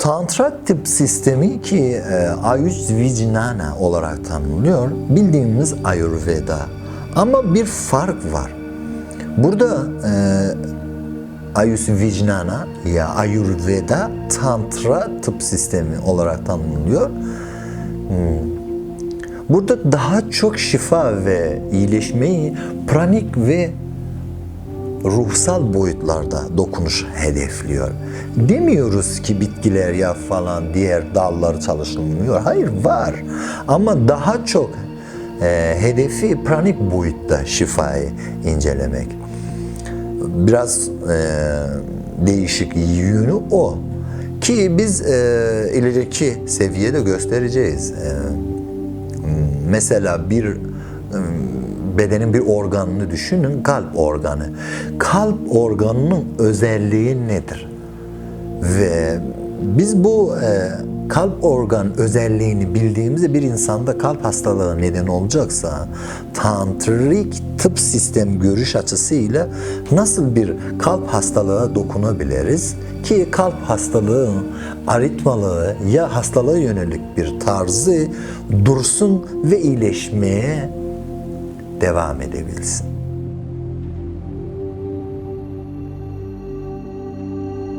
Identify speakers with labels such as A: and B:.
A: Tantra tip sistemi ki e, Ayush Vijnana olarak tanımlıyor. Bildiğimiz Ayurveda. Ama bir fark var. Burada e, Ayush Vijnana ya Ayurveda Tantra tıp sistemi olarak tanımlıyor. Burada daha çok şifa ve iyileşmeyi pranik ve ruhsal boyutlarda dokunuş hedefliyor. Demiyoruz ki bitkiler ya falan diğer dallar çalışılmıyor. Hayır var. Ama daha çok e, hedefi pranik boyutta şifayı incelemek. Biraz e, değişik yönü o. Ki biz e, ileriki seviyede göstereceğiz. E, Mesela bir bedenin bir organını düşünün, kalp organı. Kalp organının özelliği nedir? Ve biz bu e, kalp organ özelliğini bildiğimizde bir insanda kalp hastalığı neden olacaksa tantrik tıp sistem görüş açısıyla nasıl bir kalp hastalığa dokunabiliriz ki kalp hastalığı aritmalığı ya hastalığa yönelik bir tarzı dursun ve iyileşmeye devam edebilsin.